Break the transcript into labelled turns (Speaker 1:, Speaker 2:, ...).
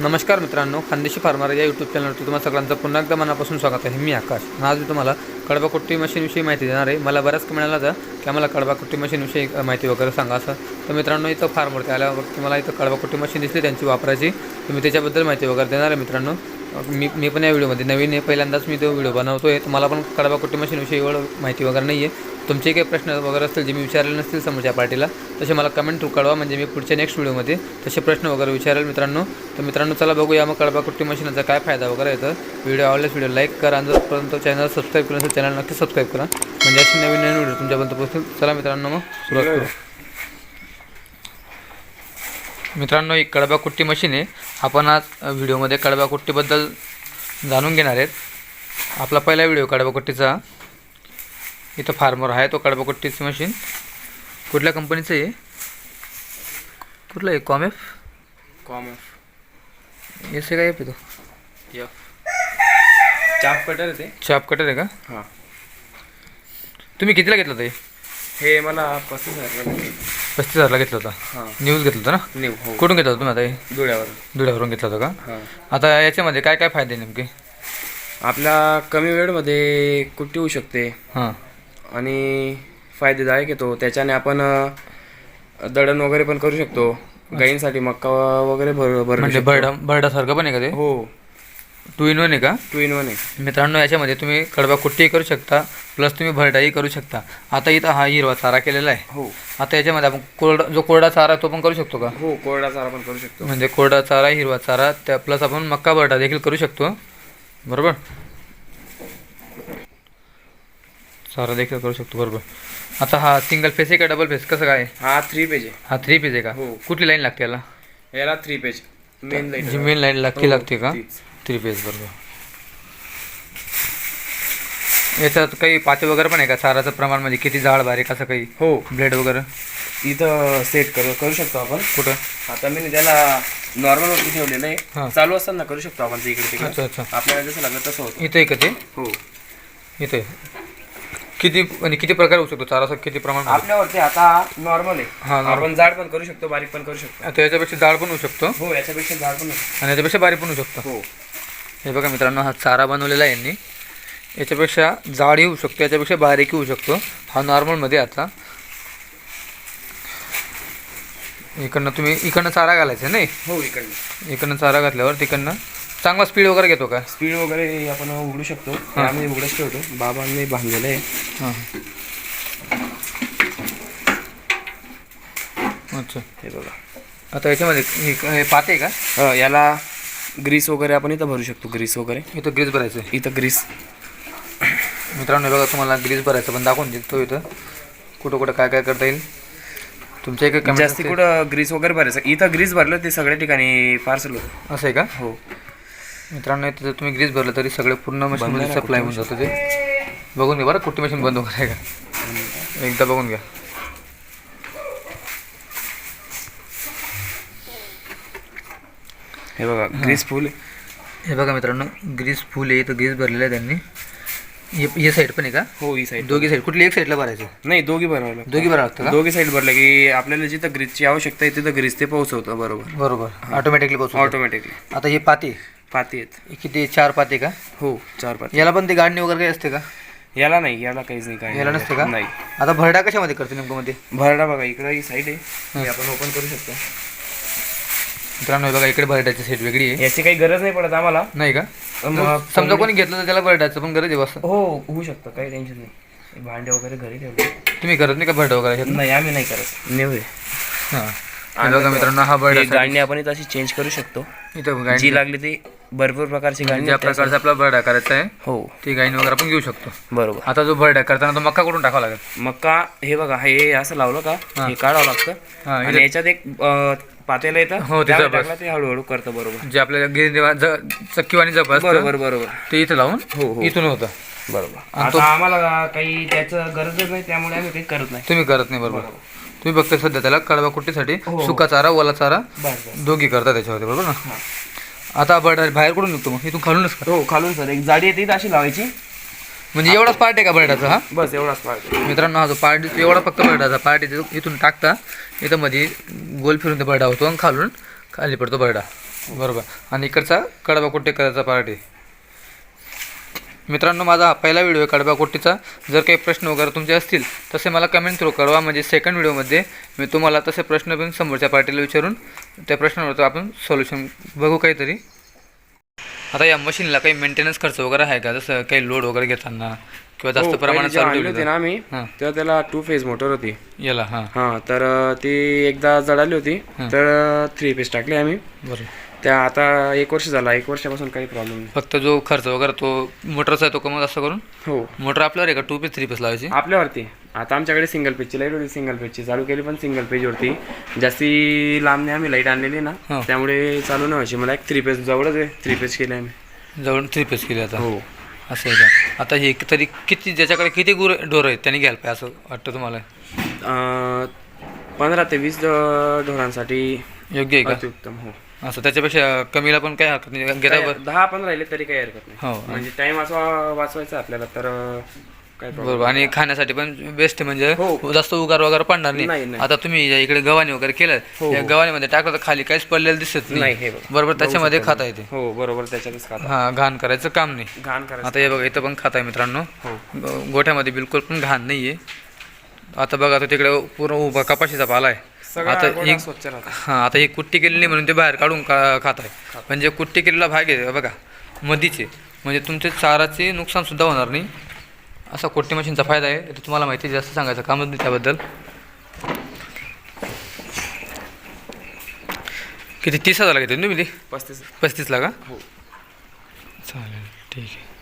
Speaker 1: नमस्कार मित्रांनो खानदेशी फार्मर या यूट्यूब चॅनलवरती तुम्हाला सगळ्यांचं पुन्हा एकदा मनापासून स्वागत आहे. मी आकाश. आज मी तुम्हाला कडबाकुट्टी मशीनविषयी माहिती देणार आहे. मला बऱ्याच मिळाला होता की आम्हाला कडबाकुट्टी मशीनविषयी माहिती वगैरे सांगा असं. तर मित्रांनो इथं फार्मवरती आल्यावरती मला इथं कडबाकुट्टी मशीन दिसली त्यांची वापरायची. तर मी त्याच्याबद्दल माहिती वगैरे देणार आहे मित्रांनो. मी मी पण या व्हिडिओमध्ये नवीन आहे. पहिल्यांदाच मी तो व्हिडिओ बनवतो आहे तर मला पण कडबाकुट्टी मशीनविषयी एवढं माहिती वगैरे नाही आहे तुमचे काही प्रश्न वगैरे असतील जे मी विचारले नसतील समोरच्या पार्टीला तसे मला कमेंट थ्रू कळवा म्हणजे मी पुढच्या नेक्स्ट व्हिडिओमध्ये तसे प्रश्न वगैरे विचारेल मित्रांनो. तर मित्रांनो चला बघूया मग कळबाकुट्टी मशीनचा काय फायदा वगैरे येतं. व्हिडिओ आवडल्यास व्हिडिओ लाईक करा आणि जरपर्यंत चॅनल सबस्क्राईब केलं असेल चॅनल नक्की सबस्क्राईब करा. म्हणजे अशी नवीन नवीन व्हिडिओ तुमच्यापर्यंत पोहोचतील. चला मित्रांनो मग सुरुवात करू. मित्रांनो ही कडबाकुट्टी मशीन आहे. आपण आज व्हिडिओमध्ये कडबाकुट्टीबद्दल जाणून घेणार आहेत. आपला पहिला व्हिडिओ कडबाकुट्टीचा इथं फार्मर आहे तो कडबाकुट्टीची मशीन कुठल्या कंपनीचं आहे कुठलं आहे? कॉमेफ
Speaker 2: कॉम
Speaker 1: एस आहे का एफ आहे तो?
Speaker 2: एफ चाप कटर ते.
Speaker 1: चाप कटर आहे का?
Speaker 2: हां.
Speaker 1: तुम्ही कितीला घेतलं होतं हे?
Speaker 2: हे मला पस्तीस हजार
Speaker 1: पस्तीस हजारला घेतलं होतं?
Speaker 2: हां.
Speaker 1: न्यूज घेतलं होतं ना?
Speaker 2: न्यू हो.
Speaker 1: कुठून घेतलं होतं तुम्ही आता हे?
Speaker 2: धुळ्यावर
Speaker 1: धुळ्यावरून घेतलं होतं का?
Speaker 2: हां.
Speaker 1: आता याच्यामध्ये काय काय फायदे नेमके?
Speaker 2: आपल्या कमी वेळमध्ये कुट्टी होऊ शकते.
Speaker 1: हां.
Speaker 2: आणि फायदेदायक येतो त्याच्याने आपण अ, दळण वगैरे पण करू शकतो. गाईंसाठी मक्का वगैरे भर भर
Speaker 1: म्हणजे बर्डा बर्डासारखं पण आहे का ते?
Speaker 2: हो.
Speaker 1: टू इन वन आहे का?
Speaker 2: टू इन वन आहे.
Speaker 1: मित्रांनो याच्यामध्ये तुम्ही कडबा कुट्टीही करू शकता प्लस तुम्ही भरडाही करू शकता. आता इथं हा हिरवा चारा केलेला आहे.
Speaker 2: हो.
Speaker 1: आता याच्यामध्ये आपण कोरडा जो कोरडा चारा आहे तो पण करू शकतो का?
Speaker 2: हो कोरडा चारा पण करू शकतो.
Speaker 1: म्हणजे कोरडा चारा हिरवा चारा त्या प्लस आपण मक्का बरडा देखील करू शकतो. बरोबर? चारा देखील करू शकतो बरोबर. आता हा सिंगल फेस आहे का डबल फेस कसं काय?
Speaker 2: हा थ्री पेज आहे.
Speaker 1: हा थ्री पेज आहे का?
Speaker 2: हो.
Speaker 1: कुठली लाईन लागते याला?
Speaker 2: याला थ्री पेज मेन
Speaker 1: जी
Speaker 2: लाइट
Speaker 1: मेन लाईन लागती
Speaker 2: हो,
Speaker 1: लागते का?
Speaker 2: तीच.
Speaker 1: थ्री पेज बरोबर. याच्यात काही पाते वगैरे पण आहे का? चाराचं प्रमाण म्हणजे किती जाड बारीक असं काही?
Speaker 2: हो.
Speaker 1: ब्लेड वगैरे?
Speaker 2: इथं सेट करू करू शकतो आपण.
Speaker 1: कुठं?
Speaker 2: आता मी त्याला नॉर्मल वरती ठेवलेलं
Speaker 1: हा.
Speaker 2: आहे चालू असताना करू शकतो आपण ते इकडे
Speaker 1: अच्छा
Speaker 2: तिकडे
Speaker 1: अच्छा.
Speaker 2: आपल्याला जसं लागलं तसं होतं.
Speaker 1: इथं आहे का ते?
Speaker 2: हो.
Speaker 1: इथे किती म्हणजे किती प्रकार होऊ शकतो? चाराचं किती प्रमाण
Speaker 2: आपल्यावरती आता नॉर्मल
Speaker 1: हा,
Speaker 2: आहे
Speaker 1: normal.
Speaker 2: आपण जाड पण करू शकतो बारीक पण करू शकतो.
Speaker 1: आता याच्यापेक्षा जाड पण होऊ शकतो.
Speaker 2: हो याच्यापेक्षा जाड पण होतं.
Speaker 1: आणि याच्यापेक्षा बारीक पण होऊ शकतो.
Speaker 2: हो.
Speaker 1: हे बघा मित्रांनो हा चारा बनवलेला आहे यांनी. याच्यापेक्षा जाडही होऊ शकतो याच्यापेक्षा बारीकही होऊ शकतो. हा नॉर्मलमध्ये आता. इकडनं तुम्ही इकडनं चारा घालायचा नाही?
Speaker 2: हो इकडनं.
Speaker 1: इकडनं चारा घातल्यावर तिकडनं चांगला स्पीड वगैरे घेतो का?
Speaker 2: स्पीड वगैरे आपण उघडू शकतो. हे. आम्ही उघडच ठेवतो. बाबांनी बांधलेलं आहे.
Speaker 1: हां. अच्छा.
Speaker 2: हे बघा.
Speaker 1: आता याच्यामध्ये हे- हे पाते आहे का?
Speaker 2: याला ग्रीस वगैरे आपण इथं भरू शकतो ग्रीस वगैरे.
Speaker 1: इथं ग्रीस भरायचं आहे.
Speaker 2: इथं ग्रीस
Speaker 1: मित्रांनो हे बघा तुम्हाला ग्रीस भरायचं पण दाखवून देतो इथं. कुठं कुठं काय काय करता येईल. तुमच्या एक
Speaker 2: जास्ती कुठं ग्रीस वगैरे भरायचं इथं ग्रीस भरलं ते सगळ्या ठिकाणी पार्सल होतं.
Speaker 1: असं आहे का?
Speaker 2: हो.
Speaker 1: मित्रांनो इथं जर तुम्ही ग्रीस भरलं तरी सगळे पूर्ण मशीनमध्ये सप्लाय होऊन जातं ते. बघून घ्या बरं कुठली मशीन बंद वगैरे आहे का? एकदा बघून घ्या.
Speaker 2: हे बघा ग्रीस फुल
Speaker 1: हे बघा मित्रांनो ग्रीस फुल आहे इथं ग्रीस भरलेलं आहे त्यांनी. हे हे साईड पण आहे का?
Speaker 2: हो ही साईड
Speaker 1: दोघी साईड कुठली एक साईडला भरायचं?
Speaker 2: नाही दोघी भरावं
Speaker 1: दोघी भरावं लागतं का?
Speaker 2: दोघी साईड भरलं की आपल्याला जिथं ग्रीसची आवश्यकता आहे तिथं ग्रीस ते पोहोचवतं बरोबर.
Speaker 1: बरोबर. ऑटोमॅटिकली पोहोचू
Speaker 2: ऑटोमॅटिकली
Speaker 1: आता हे पाते.
Speaker 2: पाती आहेत.
Speaker 1: किती चार पाते का?
Speaker 2: हो चार पाती.
Speaker 1: याला पण ते गाडणी वगैरे काही असते का?
Speaker 2: याला नाही याला काहीच नाही काय
Speaker 1: याला नसते का?
Speaker 2: नाही.
Speaker 1: आता भरडा कशामध्ये करते नेमकं मध्ये
Speaker 2: भरडा बघा इकडं ही साईड आहे. ही. आपण ओपन करू शकतो.
Speaker 1: मित्रांनो हे बघा इकडे भरड्याची सेट वेगळी आहे.
Speaker 2: याची काही गरज नाही पडत आम्हाला.
Speaker 1: नाही का?
Speaker 2: मग
Speaker 1: समजा कोणी घेतलं तर त्याला भरडायचं पण गरज आहे बस.
Speaker 2: हो होऊ शकतं काही टेन्शन नाही. भांडे वगैरे घरी ठेवले.
Speaker 1: तुम्ही करत नाही का भरडा वगैरे?
Speaker 2: नाही आम्ही नाही करत.
Speaker 1: हां. हे बघा मित्रांनो हा भरडा
Speaker 2: गाणी आपण इथं अशी चेंज करू शकतो.
Speaker 1: इथं
Speaker 2: जी लागली ती भरपूर प्रकारची गाणी
Speaker 1: ज्या प्रकारचा आपला भरडा करायचा आहे.
Speaker 2: हो.
Speaker 1: ती गाईन वगैरे आपण घेऊ शकतो.
Speaker 2: बरोबर.
Speaker 1: आता जो भरडा करताना तो मक्का कुठून टाकावा लागेल?
Speaker 2: मक्का हे बघा हे असं लावलं का? हे. काढावं लागतं.
Speaker 1: हां
Speaker 2: आणि याच्यात एक पातेलं येतं.
Speaker 1: हो, ते
Speaker 2: हळूहळू करतं बरोबर.
Speaker 1: जे आपल्याला गिरी चक्कीवाणी जप
Speaker 2: बरोबर बरोबर.
Speaker 1: ते इथं लावून
Speaker 2: हो हो.
Speaker 1: इथून होतं.
Speaker 2: बरोबर. आता आम्हाला काही त्याचं गरजच नाही त्यामुळे आम्ही काही करत नाही.
Speaker 1: तुम्ही करत नाही बरोबर. तुम्ही फक्त सध्या त्याला कडवा कुट्टीसाठी
Speaker 2: हो.
Speaker 1: सुका चारा ओला चारा दोघी करता त्याच्यावरती बरोबर ना? आता भरडा बाहेर कुठून निघतो मग? इथून खालूनच का?
Speaker 2: हो खालून सर. एक जाडी येते अशी लावायची.
Speaker 1: म्हणजे एवढाच पार्ट आहे का भरडाचा हा?
Speaker 2: बस एवढाच पार्ट
Speaker 1: मित्रांनो हा जो पार्ट दिसतो एवढा फक्त भरडाचा पार्ट आहे तो इथून टाकता इथं मध्ये गोल फिरून ते होतो आणि खालून खाली पडतो भरडा बरोबर. आणि इकडचा कडबा कुट्टे करायचा पार्ट आहे. मित्रांनो माझा पहिला व्हिडिओ आहे कडबा कुट्टीचा जर काही प्रश्न वगैरे तुमचे असतील तसे मला कमेंट थ्रू कळवा म्हणजे सेकंड व्हिडिओमध्ये मी तुम्हाला तसे प्रश्न पण समोरच्या पार्टीला विचारून त्या प्रश्नावर आपण सोल्युशन बघू काहीतरी. आता या मशीनला काही मेंटेनन्स खर्च वगैरे आहे का? जसं काही लोड वगैरे घेताना किंवा जास्त
Speaker 2: हो,
Speaker 1: प्रमाणात चालू
Speaker 2: होती ना आम्ही
Speaker 1: हां.
Speaker 2: तेव्हा त्याला टू फेज मोटर होती.
Speaker 1: याला हां.
Speaker 2: हां तर ती एकदा जळाली होती तर थ्री फेज टाकली आम्ही.
Speaker 1: बरं.
Speaker 2: त्या आता एक वर्ष झाला एक वर्षापासून काही प्रॉब्लेम नाही.
Speaker 1: फक्त जो खर्च वगैरे तो मोटरचा आहे तो कमी जास्त करून?
Speaker 2: हो.
Speaker 1: मोटर आपल्यावर आहे का? टू पीस थ्री पीस लावायची?
Speaker 2: आपल्यावरती. आता आमच्याकडे सिंगल पेजची लाइट होती सिंगल पेजची चालू केली पण सिंगल पेजवरती जास्ती लांब नाही आम्ही लाइट आणलेली ना
Speaker 1: हो.
Speaker 2: त्यामुळे चालू नाही व्हायची. मला एक थ्री पेज जवळच आहे. थ्री पेज केली आम्ही.
Speaker 1: जवळ थ्री पीस केली आता?
Speaker 2: हो.
Speaker 1: असं आहे का? आता हे तरी किती ज्याच्याकडे किती गुर ढोर आहेत त्यांनी घ्यायला पाहिजे असं वाटतं तुम्हाला?
Speaker 2: अं, पंधरा ते वीस ढोरांसाठी
Speaker 1: योग्य आहे का?
Speaker 2: अत्युत्तम हो.
Speaker 1: असं त्याच्यापेक्षा कमीला पण काही हरकत नाही.
Speaker 2: काय-
Speaker 1: बरं
Speaker 2: दहा पण राहिले तरी काही हरकत नाही.
Speaker 1: हो
Speaker 2: म्हणजे टाइम असा वाचवायचा आपल्याला तर अं, काय problem
Speaker 1: बरोबर. आणि खाण्यासाठी पण बेस्ट म्हणजे
Speaker 2: हो.
Speaker 1: जास्त उगार वगैरे पडणार
Speaker 2: नाही,
Speaker 1: नाही
Speaker 2: नाही.
Speaker 1: आता तुम्ही या इकडे गव्हाणी वगैरे केलं
Speaker 2: हो,
Speaker 1: या
Speaker 2: हो.
Speaker 1: गव्हाणीमध्ये टाकलं तर खाली काहीच पडलेलं दिसत
Speaker 2: नाही,
Speaker 1: नाही
Speaker 2: हे बघा.
Speaker 1: बरोबर त्याच्यामध्ये खाता येते.
Speaker 2: हो बरोबर त्याच्यातच खाता.
Speaker 1: हा घाण करायचं काम नाही.
Speaker 2: घाण करायचं
Speaker 1: आता हे बघा इथं पण खाता आहे मित्रांनो.
Speaker 2: हो.
Speaker 1: ग- गोठ्यामध्ये बिलकुल पण घाण नाही आहे आता बघा तो तिकडे पूर्ण उभा कपाशीचा पाला आहे. आता
Speaker 2: गोठा
Speaker 1: ही
Speaker 2: स्वच्छ
Speaker 1: हां आता ही कुट्टी केलेली म्हणून ते बाहेर काढून का खात. आहे म्हणजे कुट्टी केलेला भाग आहे बघा. मधीचे. म्हणजे तुमचे चाराचे नुकसान सुद्धा होणार नाही. असा कुट्टी मशीनचा फायदा आहे. ते तुम्हाला माहिती जास्त सांगायचं कामच नाही त्याबद्दल. किती? तीस हजार घेते तुम्ही ती?
Speaker 2: पस्तीस.
Speaker 1: पस्तीसला का?
Speaker 2: हो.
Speaker 1: चालेल ठीक आहे.